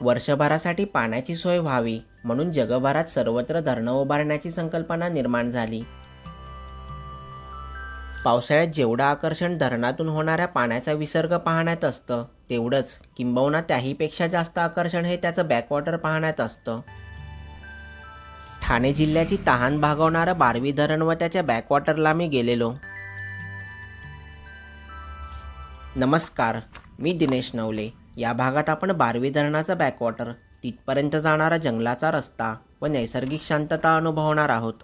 वर्षभरासाठी पाण्याची सोय व्हावी म्हणून जगभरात सर्वत्र धरणं उभारण्याची संकल्पना निर्माण झाली. पावसाळ्यात जेवढं आकर्षण धरणातून होणाऱ्या पाण्याचा विसर्ग पाहण्यात असतं तेवढंच किंबहुना त्याहीपेक्षा जास्त आकर्षण हे त्याचं बॅकवॉटर पाहण्यात असतं. ठाणे जिल्ह्याची तहान भागवणारं बारवी धरण व त्याच्या बॅकवॉटरला मी गेलेलो. नमस्कार मी दिनेश नवले. या भागात आपण बारवी धरणाचा बॅकवॉटर तिथपर्यंत जाणारा जंगलाचा रस्ता व नैसर्गिक शांतता अनुभवणार आहोत.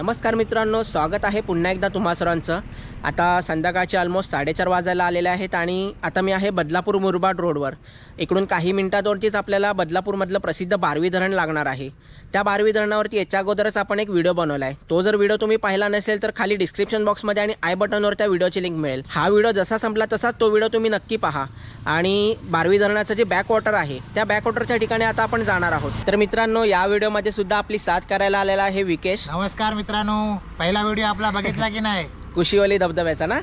नमस्कार मित्रांनो स्वागत आहे पुन्हा एकदा तुम्हा सरांचं आता संध्याकाळचे ऑलमोस्ट साडेचार वाजायला आलेले आहेत आणि आता मी आहे बदलापूर मुरबाड रोडवर. इकडून काही मिनिटांवरतीच आपल्याला बदलापूरमधलं प्रसिद्ध बारवी धरण लागणार आहे. त्या बारवी धरणावरती याच्या अगोदरच आपण एक व्हिडिओ बनवला आहे तो जर व्हिडिओ तुम्ही पाहिला नसेल तर खाली डिस्क्रिप्शन बॉक्समध्ये आणि आय बटनवर त्या व्हिडिओची लिंक मिळेल. हा व्हिडिओ जसा संपला तसाच तो व्हिडिओ तुम्ही नक्की पहा. आणि बारवी धरणाचं जे बॅकवॉटर आहे त्या बॅकवॉटरच्या ठिकाणी आता आपण जाणार आहोत. तर मित्रांनो या व्हिडिओमध्ये सुद्धा आपली साथ करायला आलेला आहे विकेश. नमस्कार मित्रांनो. पहिला व्हिडिओ आपला बघितला की नाही? कुशीवली धबधब्याचा ना?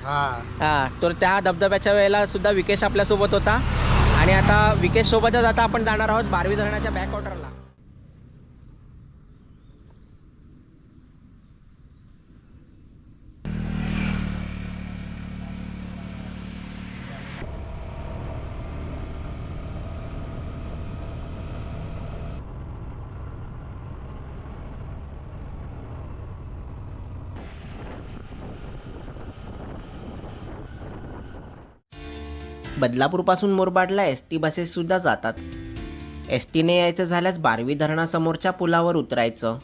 हा. तर त्या धबधब्याच्या वेळेला सुद्धा विकेश आपल्यासोबत होता. आणि आता विकेश सोबतच आता आपण जाणार आहोत बारवी धरणाच्या बॅकवॉटरला बदलापूरपासून मुरबाडला एस टी बसेससुद्धा जातात. एस टीने यायचं झाल्यास बारवी धरणासमोरच्या पुलावर उतरायचं.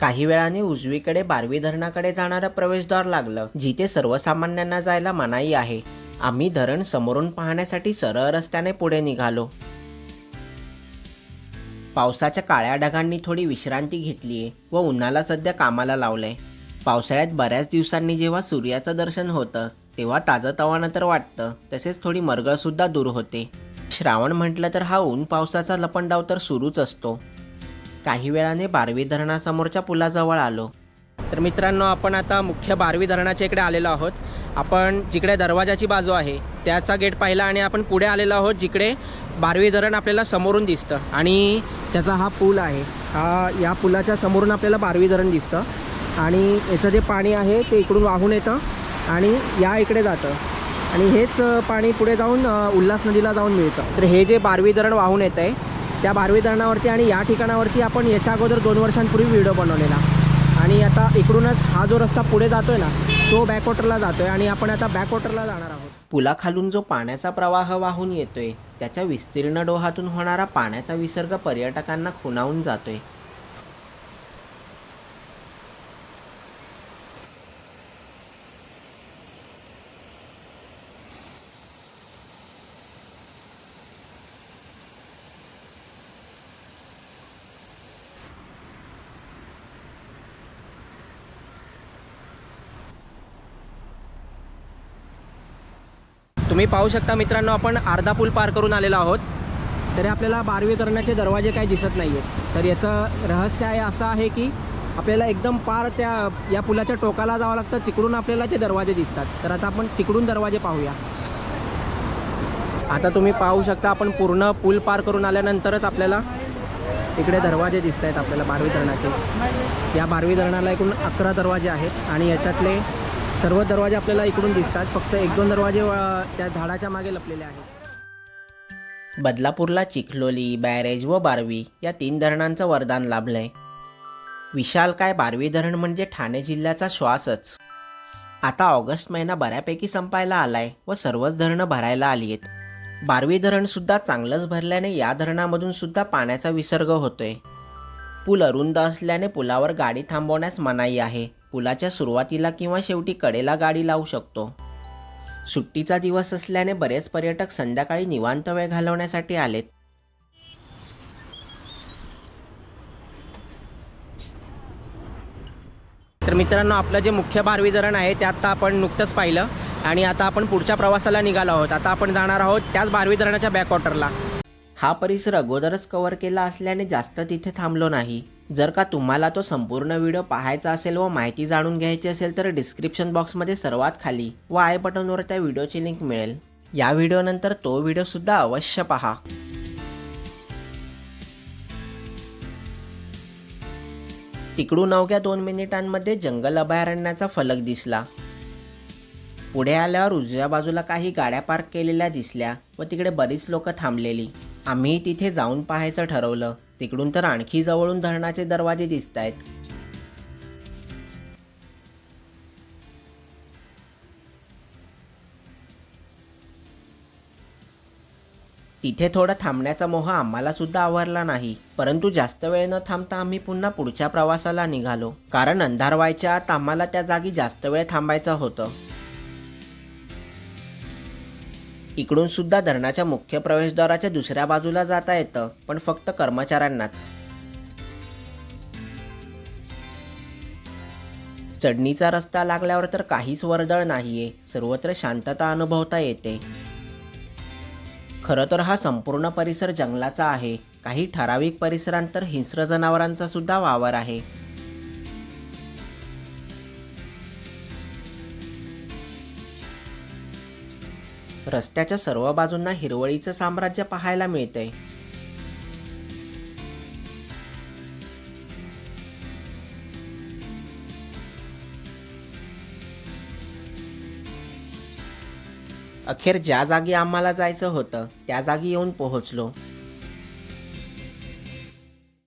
काही वेळाने उजवीकडे बारवी धरणाकडे जाणारं प्रवेशद्वार लागलं जिथे सर्वसामान्यांना जायला मनाई आहे. आम्ही धरण समोरून पाहण्यासाठी सरळ रस्त्याने पुढे निघालो. पावसाच्या काळ्या ढगांनी थोडी विश्रांती घेतलीये व उन्हाला सध्या कामाला लावलंय. पावसाळ्यात बऱ्याच दिवसांनी जेव्हा सूर्याचं दर्शन होतं तेव्हा ताजं तर वाटतं तसेच थोडी मरगळसुद्धा दूर होते. श्रावण म्हटलं तर हा ऊन पावसाचा लपंडाव तर सुरूच असतो. काही वेळाने बारवी धरणासमोरच्या पुलाजवळ आलो. तर मित्रांनो आपण आता मुख्य बारवी धरणाच्या इकडे आलेलो आहोत. आपण जिकडे दरवाजाची बाजू आहे त्याचा गेट पाहिला आणि आपण पुढे आलेलो आहोत जिकडे बारवी धरण आपल्याला समोरून दिसतं. आणि त्याचा हा पूल आहे. हा या पुलाच्या समोरून आपल्याला बारवी धरण दिसतं. आणि याचं जे पाणी आहे ते इकडून वाहून येतं. आणि या इकडे जातं. आणि हेच पाणी पुढे जाऊन उल्हास नदीला जाऊन मिळतं. तर हे जे बारवी धरण वाहून येतं आहे त्या बारवी धरणावरती आणि या ठिकाणावरती आपण याच्या अगोदर दोन वर्षांपूर्वी व्हिडिओ बनवलेला. आणि आता इकडूनच हा जो रस्ता पुढे जातो आहे ना तो बॅकवॉटरला जातो आहे आणि आपण आता बॅकवॉटरला जाणार आहोत. पुलाखालून जो पाण्याचा प्रवाह वाहून येतोय त्याच्या विस्तीर्ण डोहातून होणारा पाण्याचा विसर्ग पर्यटकांना खुणावून जातोय. तुम्ही पाहू शकता मित्रांनो आपण अर्धा पूल पार करून आलेलो आहोत. तरी आपल्याला बारवी धरणाचे दरवाजे काही दिसत नाही आहेत तर याचं रहस्य आहे असं आहे की आपल्याला एकदम पार त्या या पुलाच्या टोकाला जावं लागतं. तिकडून आपल्याला ते दरवाजे दिसतात. तर आता आपण तिकडून दरवाजे पाहूया. आता तुम्ही पाहू शकता आपण पूर्ण पूल पार करून आल्यानंतरच आपल्याला इकडे दरवाजे दिसत आहेत आपल्याला बारवी धरणाचे. या बारवी धरणाला एकूण अकरा दरवाजे आहेत आणि याच्यातले सर्व दरवाजे आपल्याला इकडून दिसतात. फक्त एक दोन दरवाजे त्या झाडाच्या मागे लपलेले आहेत. बदलापूरला चिखलोली बॅरेज व बारवी या तीन धरणांचं वरदान लाभलंय. विशाल काय बारवी धरण म्हणजे ठाणे जिल्ह्याचा श्वासच. आता ऑगस्ट महिना बऱ्यापैकी संपायला आलाय व सर्वच धरणं भरायला आली आहेत. बारवी धरण सुद्धा चांगलंच भरल्याने या धरणामधून सुद्धा पाण्याचा विसर्ग होतोय. पूल अरुंद असल्याने पुलावर गाडी थांबवण्यास मनाई आहे. पुलाच्या सुरुवातीला किंवा शेवटी कडेला गाडी लावू शकतो. सुट्टीचा दिवस असल्याने बरेच पर्यटक संध्याकाळी निवांत वेळ घालवण्यासाठी आलेत. तर मित्रांनो आपलं जे मुख्य बारवी धरण आहे ते आता आपण नुकतंच पाहिलं आणि आता आपण पुढच्या प्रवासाला निघालो आहोत. आता आपण जाणार आहोत त्याच बारवी धरणाच्या बॅकवॉटरला हा परिसर अगोदरच कव्हर केला असल्याने जास्त तिथे थांबलो नाही. जर का तुम्हाला तो संपूर्ण व्हिडिओ पाहायचा असेल व माहिती जाणून घ्यायची असेल तर डिस्क्रिप्शन बॉक्समध्ये सर्वात खाली व आय बटनवर त्या व्हिडिओची लिंक मिळेल. या व्हिडिओनंतर तो व्हिडिओसुद्धा अवश्य पहा. तिकडून अवघ्या दोन मिनिटांमध्ये जंगल अभयारण्याचा फलक दिसला. पुढे आल्यावर उजव्या बाजूला काही गाड्या पार्क केलेल्या दिसल्या व तिकडे बरीच लोक थांबलेली. आम्ही तिथे जाऊन पाहायचं ठरवलं. तिकडून तर आणखी जवळून धरणाचे दरवाजे दिसत आहेत तिथे थोडा थांबण्याचा मोह आम्हाला सुद्धा आवरला नाही. परंतु जास्त वेळ न थांबता आम्ही पुन्हा पुढच्या प्रवासाला निघालो. कारण अंधार व्हायच्या आत आम्हाला त्या जागी जास्त वेळ थांबायचं होतं. इकडून सुद्धा धरणाच्या मुख्य प्रवेशद्वाराच्या दुसऱ्या बाजूला जाता येतं पण फक्त कर्मचाऱ्यांनाच. चढणीचा रस्ता लागल्यावर तर काहीच वर्दळ नाहीये सर्वत्र शांतता अनुभवता येते. खरं तर हा संपूर्ण परिसर जंगलाचा आहे काही ठराविक परिसरांत तर हिंस्र जनावरांचा सुद्धा वावर आहे. रस्त्याच्या सर्व बाजूंना हिरवळीचं साम्राज्य पाहायला मिळतंय. अखेर ज्या जागी आम्हाला जायचं होतं त्या जागी येऊन पोहोचलो.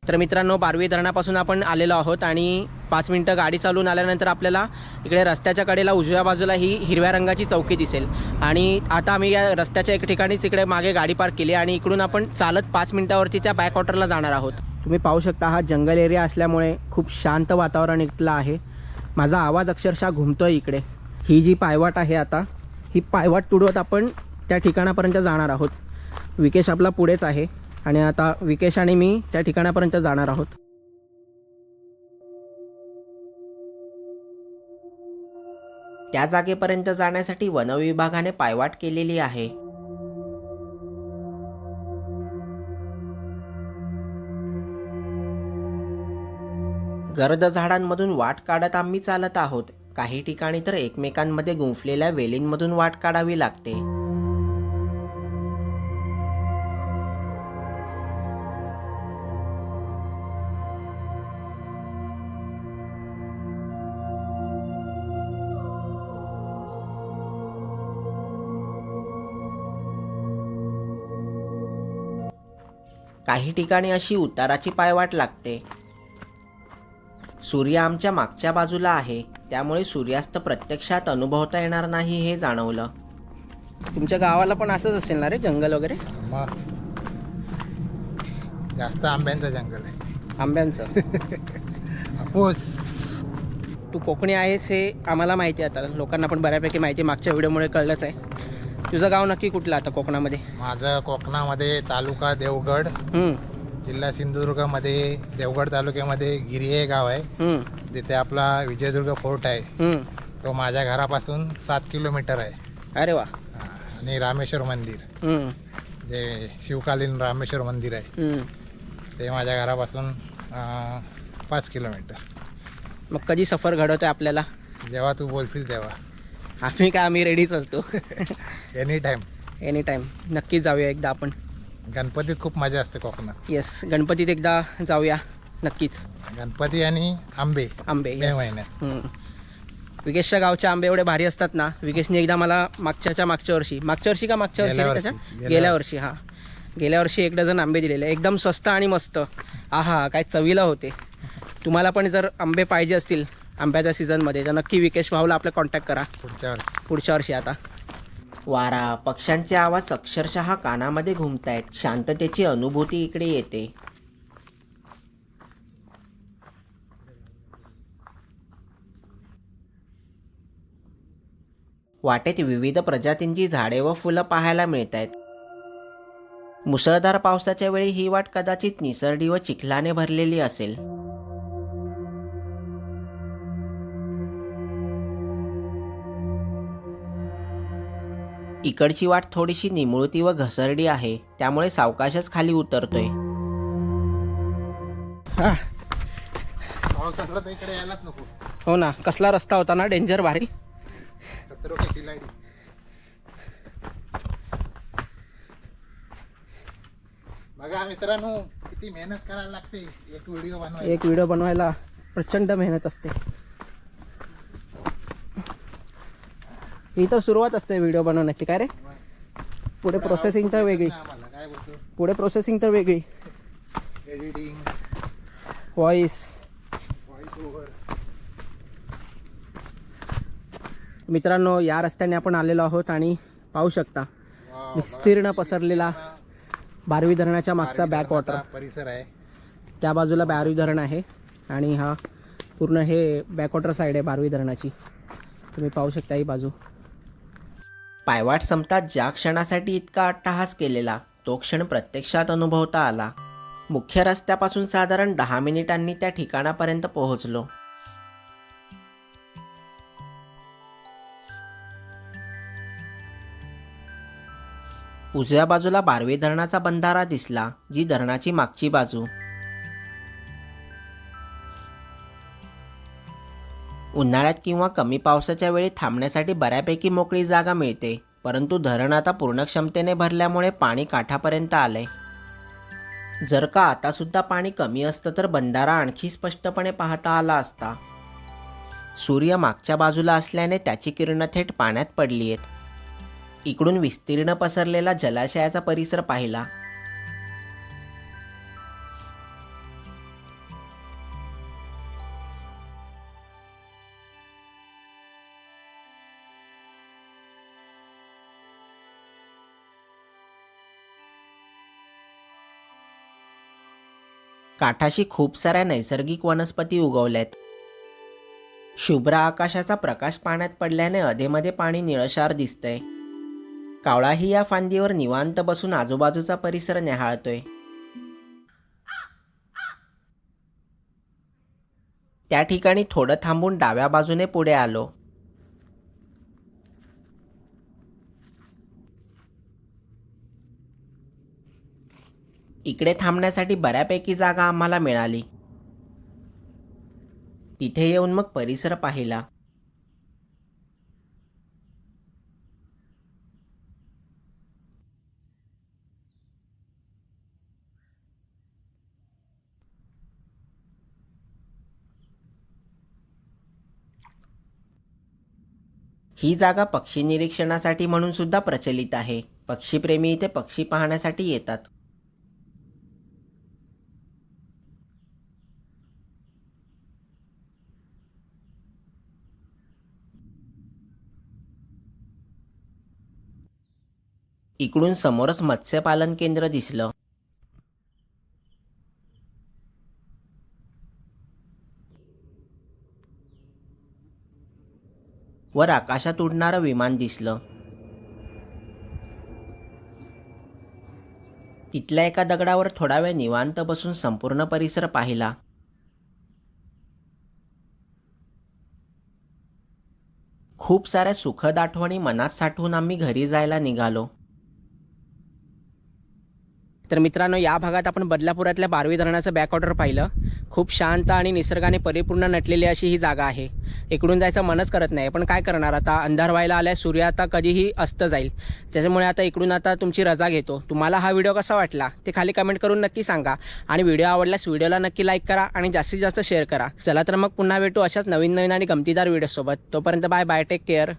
तर मित्रांनो बारवी धरणापासून आपण आलेलो आहोत आणि पाच मिनटं गाडी चालून आल्यानंतर आपल्याला इकडे रस्त्याच्या कडेला उजव्या बाजूला ही हिरव्या रंगाची चौकी दिसेल. आणि आता आम्ही या रस्त्याच्या एक ठिकाणीच इकडे मागे गाडी पार्क केली आणि इकडून आपण चालत पाच मिनटावरती त्या बॅकवॉटरला जाणार आहोत. तुम्ही पाहू शकता हा जंगल एरिया असल्यामुळे खूप शांत वातावरण इथलं आहे. माझा आवाज अक्षरशः घुमतोय इकडे. ही जी पायवाट आहे आता ही पायवाट तुडवत आपण त्या ठिकाणापर्यंत जाणार आहोत. विकेश आपला पुढेच आहे. आणि आता विकेश आणि मी त्या ठिकाणापर्यंत जाणार आहोत. त्या जागेपर्यंत जाण्यासाठी वनविभागाने पायवाट केलेली आहे. गर्द झाडांमधून वाट काढत आम्ही चालत आहोत. काही ठिकाणी तर एकमेकांमध्ये गुंफलेल्या वेलींमधून वाट काढावी लागते. काही ठिकाणी अशी उताराची पायवाट लागते. सूर्य आमच्या मागच्या बाजूला आहे. त्यामुळे सूर्यास्त प्रत्यक्षात अनुभवता येणार नाही हे जाणवलं. तुमच्या गावाला पण असंच असेल ना रे जंगल वगैरे? मग जास्त आंब्यांचं जंगल आहे. आंब्यांचं? हापूस. तू कोकणी आहेस हे आम्हाला माहिती आहे आता. लोकांना पण बऱ्यापैकी माहिती आहे. मागच्या व्हिडिओमुळे कळलंच आहे. तुझं गाव नक्की कुठलं आता कोकणामध्ये? माझं कोकणामध्ये तालुका देवगड हम्म, जिल्हा सिंधुदुर्गामध्ये देवगड तालुक्यामध्ये गिरी हे गाव आहे. हम्म, तिथे आपला विजयदुर्ग फोर्ट आहे. हम्म. तो माझ्या घरापासून सात किलोमीटर आहे. अरे वा. हा, आणि रामेश्वर मंदिर. हम्म, जे शिवकालीन रामेश्वर मंदिर आहे. हम्म. ते माझ्या घरापासून अं, पाच किलोमीटर. मग कधी सफर घडवतोय आपल्याला? जेव्हा तू बोलशील तेव्हा. आम्ही काय आम्ही रेडीच असतो. एनी टाईम एनी टाईम नक्कीच जाऊया एकदा आपण. गणपतीत खूप मजा असते कोकणात. येस गणपतीत एकदा जाऊया नक्कीच. गणपती आणि आंबे. आंबे मे yes. महिन्यात. हम्म. विकेशच्या गावचे आंबे एवढे भारी असतात ना विकेशने एकदा मला मागच्याच्या मागच्या वर्षी मागच्या वर्षी का मागच्या वर्षी गेल्या रे त्याच्या? वर्षी, गेल्या गेल्या वर्षी हा. गेल्या वर्षी एक डझन आंबे दिलेले एकदम स्वस्त आणि मस्त. आहा काय चवीला होते. तुम्हाला पण जर आंबे पाहिजे असतील आंब्याच्या सीझनमध्ये तर नक्की विकेश भाऊला आपला कॉन्टॅक्ट करा. पुढच्या वर्षी. पुढच्या वर्षी आता. वारा पक्ष्यांचे आवाज अक्षरशः कानामध्ये घुमतायत. शांततेची अनुभूती इकडे येते. वाटेत विविध प्रजातींची झाडे व फुलं पाहायला मिळत आहेत मुसळधार पावसाच्या वेळी ही वाट कदाचित निसर्डी व चिखलाने भरलेली असेल. इकडची वाट थोडीशी निमुळती व घसरडी आहे त्यामुळे सावकाशच खाली उतरतोय. इकडे यायलाच नको हो ना कसला रस्ता होता ना डेंजर भारी? खतरो के खिलाडी बघा मित्रांनो किती मेहनत करायला लागते. एक व्हिडिओ बनवायला. एक व्हिडिओ बनवायला प्रचंड मेहनत असते. ही तर सुरुवात असते व्हिडिओ बनवण्याची. काय रे? पुढे प्रोसेसिंग तर वेगळी. पुढे प्रोसेसिंग तर वेगळी. एडिटिंग व्हॉइस मित्रांनो या रस्त्याने आपण आलेलो आहोत आणि पाहू शकता विस्तीर्ण पसरलेला बारवी धरणाच्या मागचा बॅक वॉटर परिसर आहे. त्या बाजूला बारवी धरण आहे आणि हा पूर्ण हे बॅकवॉटर साईड आहे बारवी धरणाची. तुम्ही पाहू शकता ही बाजू. पायवाट संपतात ज्या क्षणासाठी इतका अट्टहास केलेला तो क्षण प्रत्यक्षात अनुभवता आला. मुख्य रस्त्यापासून साधारण दहा मिनिटांनी त्या ठिकाणापर्यंत पोहोचलो. उजव्या बाजूला बारवे धरणाचा बंधारा दिसला जी धरणाची मागची बाजू. उन्हाळ्यात किंवा कमी पावसाच्या वेळी थांबण्यासाठी बऱ्यापैकी मोकळी जागा मिळते परंतु धरण आता पूर्ण क्षमतेने भरल्यामुळे पाणी काठापर्यंत आलंय. जर का आता सुद्धा पाणी कमी असतं तर बंधारा आणखी स्पष्टपणे पाहता आला असता. सूर्य मागच्या बाजूला असल्याने त्याची किरणं थेट पाण्यात पडली आहेत इकडून विस्तीर्ण पसरलेला जलाशयाचा परिसर पाहिला. काठाशी खूप साऱ्या नैसर्गिक वनस्पती उगवल्यात. शुभ्र आकाशाचा प्रकाश पाण्यात पडल्याने अधेमध्ये पाणी निळशार दिसतंय. कावळाही या फांदीवर निवांत बसून आजूबाजूचा परिसर न्याहाळतोय. त्या ठिकाणी थोडं थांबून डाव्या बाजूने पुढे आलो. इकडे थांबण्यासाठी बऱ्यापैकी जागा आम्हाला मिळाली. तिथे येऊन मग परिसर पाहिला. ही जागा पक्षी निरीक्षणासाठी म्हणून सुद्धा प्रचलित आहे. पक्षीप्रेमी इथे पक्षी पाहण्यासाठी येतात. इकडून समोरच मत्स्यपालन केंद्र दिसलं. वर आकाशात उडणारं विमान दिसलं. तिथल्या एका दगडावर थोडा वेळ निवांत बसून संपूर्ण परिसर पाहिला. खूप साऱ्या सुखद आठवणी मनात साठवून आम्ही घरी जायला निघालो. तर मित्रांनो या भागात आपण बदलापुरातल्या बारवी धरणाचं बॅकवॉटर पाहिलं. खूप शांत आणि निसर्गाने परिपूर्ण नटलेली अशी ही जागा आहे. इकडून जायचं मनच करत नाही पण काय करणार? आता अंधार व्हायला आलाय सूर्य आता कधीही अस्त जाईल. त्याच्यामुळे आता इकडून आता तुमची रजा घेतो. तुम्हाला हा व्हिडिओ कसा वाटला? ते खाली कमेंट करून नक्की सांगा. आणि व्हिडिओ आवडल्यास व्हिडिओला नक्की लाईक करा आणि जास्तीत जास्त शेअर करा. चला तर मग पुन्हा भेटू अशाच नवीन नवीन आणि गमतीदार व्हिडिओसोबत तोपर्यंत बाय बाय टेक केअर